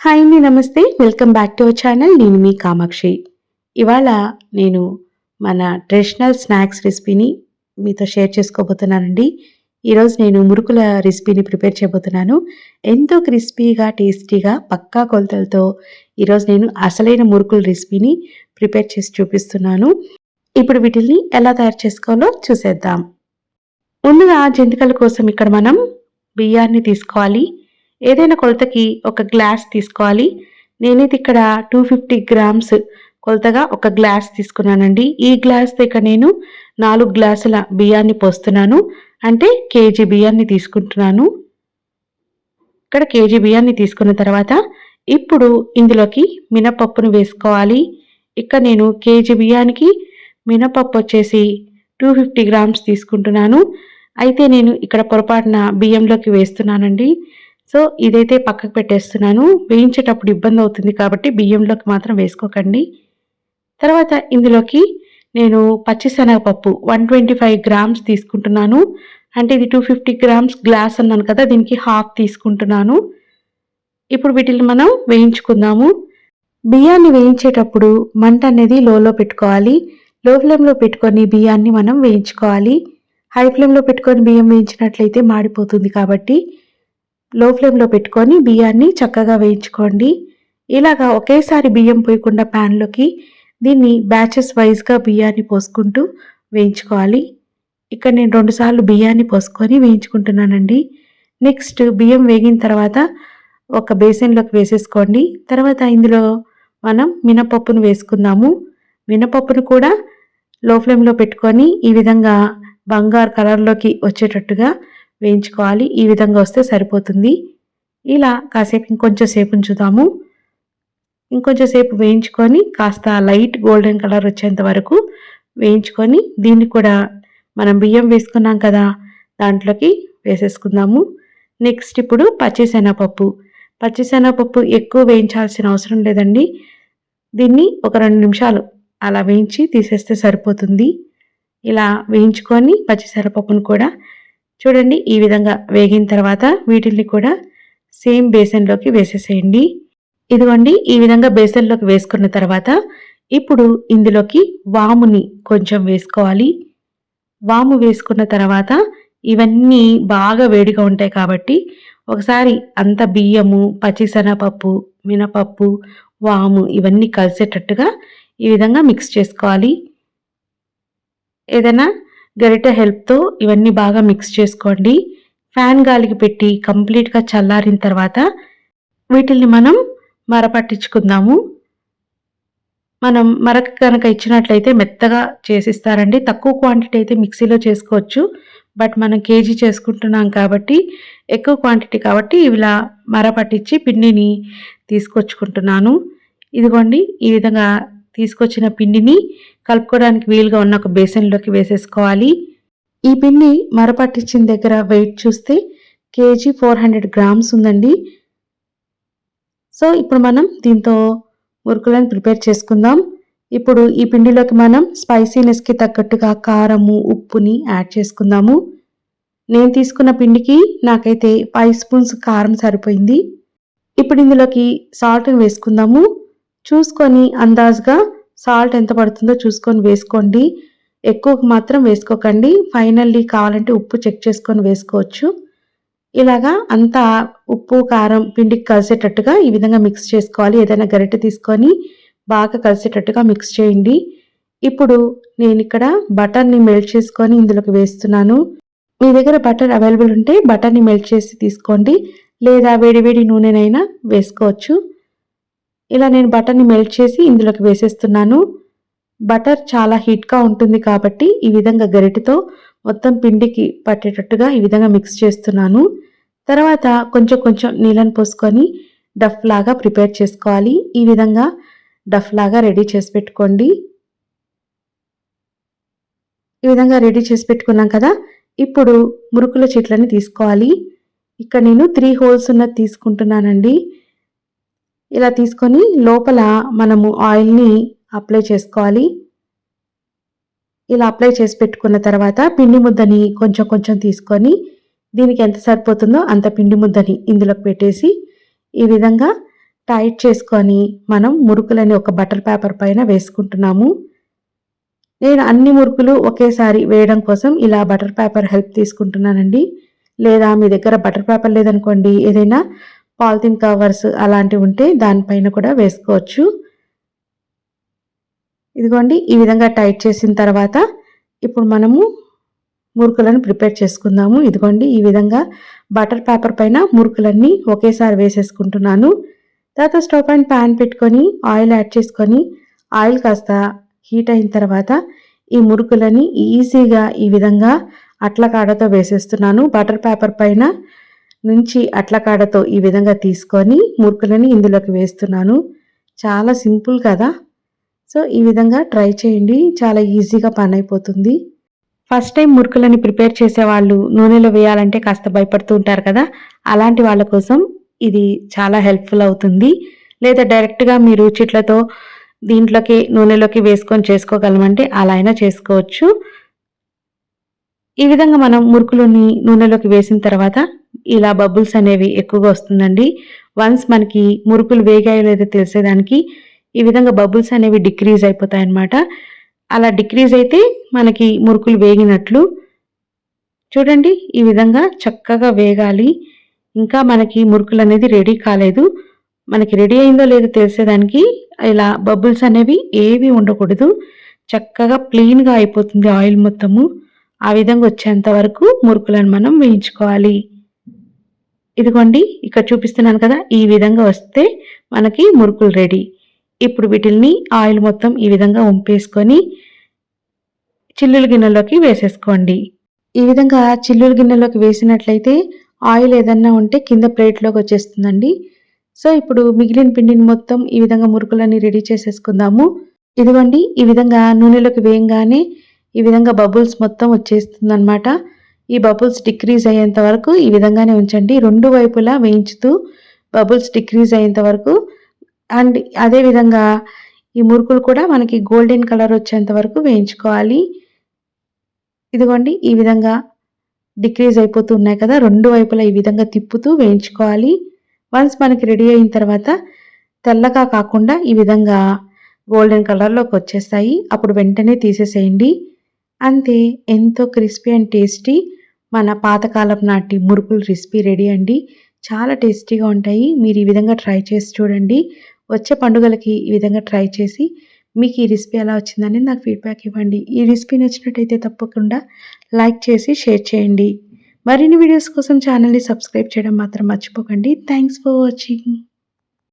Hi అండి నమస్తే. Welcome back to our channel. నేను మీ కామాక్షి. ఇవాళ నేను మన ట్రెడిషనల్ స్నాక్స్ రెసిపీని మీతో షేర్ చేసుకోబోతున్నానండి. ఈరోజు నేను మురుకుల రెసిపీని ప్రిపేర్ చేయబోతున్నాను. ఎంతో క్రిస్పీగా టేస్టీగా పక్కా కొలతలతో ఈరోజు నేను అసలైన మురుకుల రెసిపీని ప్రిపేర్ చేసి చూపిస్తున్నాను. ఇప్పుడు వీటిల్ని ఎలా తయారు చేసుకోవాలో చూసేద్దాం. ముందుగా జంతికల కోసం ఇక్కడ మనం బియ్యాన్ని తీసుకోవాలి. ఏదైనా కొలతకి ఒక గ్లాస్ తీసుకోవాలి. నేనైతే ఇక్కడ టూ ఫిఫ్టీ గ్రామ్స్ కొలతగా ఒక గ్లాస్ తీసుకున్నానండి. ఈ గ్లాస్తో ఇక్కడ నేను నాలుగు గ్లాసుల బియ్యాన్ని పోస్తున్నాను. అంటే కేజీ బియ్యాన్ని తీసుకుంటున్నాను. ఇక్కడ కేజీ బియ్యాన్ని తీసుకున్న తర్వాత ఇప్పుడు ఇందులోకి మినపప్పును వేసుకోవాలి. ఇక్కడ నేను కేజీ బియ్యానికి మినపప్పు వచ్చేసి టూ ఫిఫ్టీ గ్రామ్స్ తీసుకుంటున్నాను. అయితే నేను ఇక్కడ పొరపాటున బియ్యంలోకి వేస్తున్నానండి. సో ఇదైతే పక్కకు పెట్టేస్తున్నాను. వేయించేటప్పుడు ఇబ్బంది అవుతుంది కాబట్టి బియ్యంలోకి మాత్రం వేసుకోకండి. తర్వాత ఇందులోకి నేను పచ్చిశనగపప్పు వన్ ట్వంటీ ఫైవ్ గ్రామ్స్ తీసుకుంటున్నాను. అంటే ఇది టూ ఫిఫ్టీ గ్రామ్స్ గ్లాస్ అన్నాను కదా దీనికి హాఫ్ తీసుకుంటున్నాను. ఇప్పుడు వీటిని మనం వేయించుకుందాము. బియ్యాన్ని వేయించేటప్పుడు మంట అనేది లోలో పెట్టుకోవాలి. లో ఫ్లేమ్లో పెట్టుకొని బియ్యాన్ని మనం వేయించుకోవాలి. హై ఫ్లేమ్లో పెట్టుకొని బియ్యం వేయించినట్లయితే మాడిపోతుంది కాబట్టి లో ఫ్లేమ్లో పెట్టుకొని బియ్యాన్ని చక్కగా వేయించుకోండి. ఇలాగా ఒకేసారి బియ్యం పోయకుండా ప్యాన్లోకి దీన్ని బ్యాచెస్ వైజ్గా బియ్యాన్ని పోసుకుంటూ వేయించుకోవాలి. ఇక్కడ నేను రెండుసార్లు బియ్యాన్ని పోసుకొని వేయించుకుంటున్నానండి. నెక్స్ట్ బియ్యం వేగిన తర్వాత ఒక బేసిన్లోకి వేసేసుకోండి. తర్వాత ఇందులో మనం మినపప్పును వేసుకుందాము. మినపప్పును కూడా లో ఫ్లేమ్లో పెట్టుకొని ఈ విధంగా బంగారు కలర్లోకి వచ్చేటట్టుగా వేయించుకోవాలి. ఈ విధంగా వస్తే సరిపోతుంది. ఇలా కాసేపు ఇంకొంచెం సేపు ఉంచుదాము ఇంకొంచెం సేపు వేయించుకొని కాస్త లైట్ గోల్డెన్ కలర్ వచ్చేంత వరకు వేయించుకొని దీన్ని కూడా మనం బియ్యం వేసుకున్నాం కదా దాంట్లోకి వేసేసుకుందాము. నెక్స్ట్ ఇప్పుడు పచ్చిశనగపప్పు. పచ్చిశనగపప్పు ఎక్కువ వేయించాల్సిన అవసరం లేదండి. దీన్ని ఒక రెండు నిమిషాలు అలా వేయించి తీసేస్తే సరిపోతుంది. ఇలా వేయించుకొని పచ్చిశనగపప్పును కూడా చూడండి ఈ విధంగా వేగిన తర్వాత వీటిల్ని కూడా సేమ్ బేసన్లోకి వేసేసేయండి. ఇదిగోండి ఈ విధంగా బేసన్లోకి వేసుకున్న తర్వాత ఇప్పుడు ఇందులోకి వాముని కొంచెం వేసుకోవాలి. వాము వేసుకున్న తర్వాత ఇవన్నీ బాగా వేడిగా ఉంటాయి కాబట్టి ఒకసారి అంత బియ్యము పచ్చిసెనపప్పు మినపప్పు వాము ఇవన్నీ కలిసేటట్టుగా ఈ విధంగా మిక్స్ చేసుకోవాలి. ఏదైనా గరిటె హెల్ప్తో ఇవన్నీ బాగా మిక్స్ చేసుకోండి. ఫ్యాన్ గాలికి పెట్టి కంప్లీట్గా చల్లారిన తర్వాత వీటిల్ని మనం మరపట్టించుకుందాము. మనం మరక కనుక ఇచ్చినట్లయితే మెత్తగా చేసిస్తారండి. తక్కువ క్వాంటిటీ అయితే మిక్సీలో చేసుకోవచ్చు. బట్ మనం కేజీ చేసుకుంటున్నాం కాబట్టి ఎక్కువ క్వాంటిటీ కాబట్టి ఇలా మరపట్టించి పిండిని తీసుకొచ్చుకుంటున్నాను. ఇదిగోండి ఈ విధంగా తీసుకొచ్చిన పిండిని కలుపుకోవడానికి వీలుగా ఉన్న ఒక బేసన్లోకి వేసేసుకోవాలి. ఈ పిండి మరపట్టించిన దగ్గర వెయిట్ చూస్తే కేజీ ఫోర్ హండ్రెడ్ గ్రామ్స్ ఉందండి. సో ఇప్పుడు మనం దీంతో మురుకులను ప్రిపేర్ చేసుకుందాం. ఇప్పుడు ఈ పిండిలోకి మనం స్పైసీనెస్కి తగ్గట్టుగా కారము ఉప్పుని యాడ్ చేసుకుందాము. నేను తీసుకున్న పిండికి నాకైతే ఫైవ్ స్పూన్స్ కారం సరిపోయింది. ఇప్పుడు ఇందులోకి సాల్ట్ని వేసుకుందాము. చూసుకొని అందాజ్గా సాల్ట్ ఎంత పడుతుందో చూసుకొని వేసుకోండి. ఎక్కువ మాత్రం వేసుకోకండి. ఫైనల్లీ కావాలంటే ఉప్పు చెక్ చేసుకొని వేసుకోవచ్చు. ఇలాగా అంతా ఉప్పు కారం పిండికి కలిసేటట్టుగా ఈ విధంగా మిక్స్ చేసుకోవాలి. ఏదైనా గరిటె తీసుకొని బాగా కలిసేటట్టుగా మిక్స్ చేయండి. ఇప్పుడు నేను ఇక్కడ బటర్ని మెల్ట్ చేసుకొని ఇందులోకి వేస్తున్నాను. మీ దగ్గర బటర్ అవైలబుల్ ఉంటే బటర్ని మెల్ట్ చేసి తీసుకోండి. లేదా వేడివేడి నూనెనైనా వేసుకోవచ్చు. ఇలా నేను బటర్ని మెల్ట్ చేసి ఇందులోకి వేసేస్తున్నాను. బటర్ చాలా హీట్గా ఉంటుంది కాబట్టి ఈ విధంగా గరిటితో మొత్తం పిండికి పట్టేటట్టుగా ఈ విధంగా మిక్స్ చేస్తున్నాను. తర్వాత కొంచెం కొంచెం నీళ్ళని పోసుకొని డఫ్ లాగా ప్రిపేర్ చేసుకోవాలి. ఈ విధంగా డఫ్ లాగా రెడీ చేసి పెట్టుకోండి. ఈ విధంగా రెడీ చేసి పెట్టుకున్నాం కదా ఇప్పుడు మురుకుల చెట్లని తీసుకోవాలి. ఇక్కడ నేను త్రీ హోల్స్ ఉన్నది తీసుకుంటున్నానండి. ఇలా తీసుకొని లోపల మనము ఆయిల్ని అప్లై చేసుకోవాలి. ఇలా అప్లై చేసి పెట్టుకున్న తర్వాత పిండి ముద్దని కొంచెం కొంచెం తీసుకొని దీనికి ఎంత సరిపోతుందో అంత పిండి ముద్దని ఇందులోకి పెట్టేసి ఈ విధంగా టైట్ చేసుకొని మనం మురుకులని ఒక బటర్ పేపర్ పైన వేసుకుంటున్నాము. నేను అన్ని మురుకులు ఒకేసారి వేయడం కోసం ఇలా బటర్ పేపర్ హెల్ప్ తీసుకుంటున్నానండి. లేదా మీ దగ్గర బటర్ పేపర్ లేదనుకోండి ఏదైనా పాలిథిన్ కవర్స్ అలాంటివి ఉంటే దానిపైన కూడా వేసుకోవచ్చు. ఇదిగోండి ఈ విధంగా టైట్ చేసిన తర్వాత ఇప్పుడు మనము మురుకులను ప్రిపేర్ చేసుకుందాము. ఇదిగోండి ఈ విధంగా బటర్ పేపర్ పైన మురుకులన్నీ ఒకేసారి వేసేసుకుంటున్నాను. తర్వాత స్టవ్ పైన ప్యాన్ పెట్టుకొని ఆయిల్ యాడ్ చేసుకొని ఆయిల్ కాస్త హీట్ అయిన తర్వాత ఈ మురుకులని ఈజీగా ఈ విధంగా అట్ల కాడతో వేసేస్తున్నాను. బటర్ పేపర్ పైన నుంచి అట్లకాడతో ఈ విధంగా తీసుకొని మురుకులని ఇందులోకి వేస్తున్నాను. చాలా సింపుల్ కదా? సో ఈ విధంగా ట్రై చేయండి. చాలా ఈజీగా పని అయిపోతుంది ఫస్ట్ టైం మురుకులని ప్రిపేర్ చేసే వాళ్ళు నూనెలో వేయాలంటే కాస్త భయపడుతూ ఉంటారు కదా? అలాంటి వాళ్ళ కోసం ఇది చాలా హెల్ప్ఫుల్ అవుతుంది. లేదా డైరెక్ట్గా మీరు చిట్లతో దీంట్లోకి నూనెలోకి వేసుకొని చేసుకోగలమంటే అలా అయినా చేసుకోవచ్చు. ఈ విధంగా మనం మురుకులని నూనెలోకి వేసిన తర్వాత ఇలా బబుల్స్ అనేవి ఎక్కువగా వస్తుందండి. వన్స్ మనకి మురుకులు వేగాయో లేదో తెలిసేదానికి ఈ విధంగా బబుల్స్ అనేవి డిక్రీజ్ అయిపోతాయి అన్నమాట అలా డిక్రీజ్ అయితే మనకి మురుకులు వేగినట్లు చూడండి ఈ విధంగా చక్కగా వేగాలి. ఇంకా మనకి మురుకులు అనేది రెడీ కాలేదు. మనకి రెడీ అయిందో లేదో తెలిసేదానికి ఇలా బబుల్స్ అనేవి ఏవి ఉండకూడదు. చక్కగా ప్లెయిన్గా అయిపోతుంది ఆయిల్ మొత్తము. ఆ విధంగా వచ్చేంత వరకు మురుకులను మనం వేయించుకోవాలి. ఇదిగోండి ఇక్కడ చూపిస్తున్నాను కదా ఈ విధంగా వస్తే మనకి మురుకులు రెడీ. ఇప్పుడు వీటిల్ని ఆయిల్ మొత్తం ఈ విధంగా ఉంపేసుకొని చిల్లుల గిన్నెలోకి వేసేసుకోండి. ఈ విధంగా చిల్లుల గిన్నెలోకి వేసినట్లయితే ఆయిల్ ఏదన్నా ఉంటే కింద ప్లేట్లోకి వచ్చేస్తుందండి. సో ఇప్పుడు మిగిలిన పిండిని మొత్తం ఈ విధంగా మురుకులన్నీ రెడీ చేసేసుకుందాము. ఇదిగోండి ఈ విధంగా నూనెలోకి వేయంగానే ఈ విధంగా బబుల్స్ మొత్తం వచ్చేస్తుందన్నమాట. ఈ బబుల్స్ డిక్రీజ్ అయ్యేంత వరకు ఈ విధంగానే ఉంచండి. రెండు వైపులా వేయించుతూ బబుల్స్ డిక్రీజ్ అయ్యేంత వరకు. అండ్ అదేవిధంగా ఈ మురుకులు కూడా మనకి గోల్డెన్ కలర్ వచ్చేంత వరకు వేయించుకోవాలి. ఇదిగోండి ఈ విధంగా డిక్రీజ్ అయిపోతూ ఉన్నాయి కదా రెండు వైపులా ఈ విధంగా తిప్పుతూ వేయించుకోవాలి. వన్స్ మనకి రెడీ అయిన తర్వాత తెల్లగా కాకుండా ఈ విధంగా గోల్డెన్ కలర్లోకి వచ్చేస్తాయి. అప్పుడు వెంటనే తీసేసేయండి. అంతే ఎంతో క్రిస్పీ అండ్ టేస్టీ మన పాతకాలం నాటి మురుకులు రెసిపీ రెడీ అండి. చాలా టేస్టీగా ఉంటాయి. మీరు ఈ విధంగా ట్రై చేసి చూడండి. వచ్చే పండుగలకి ఈ విధంగా ట్రై చేసి మీకు ఈ రెసిపీ ఎలా వచ్చిందని నాకు ఫీడ్బ్యాక్ ఇవ్వండి. ఈ రెసిపీ నచ్చినట్టయితే తప్పకుండా లైక్ చేసి షేర్ చేయండి. మరిన్ని వీడియోస్ కోసం ఛానల్ని సబ్స్క్రైబ్ చేయడం మాత్రం మర్చిపోకండి. Thanks for watching.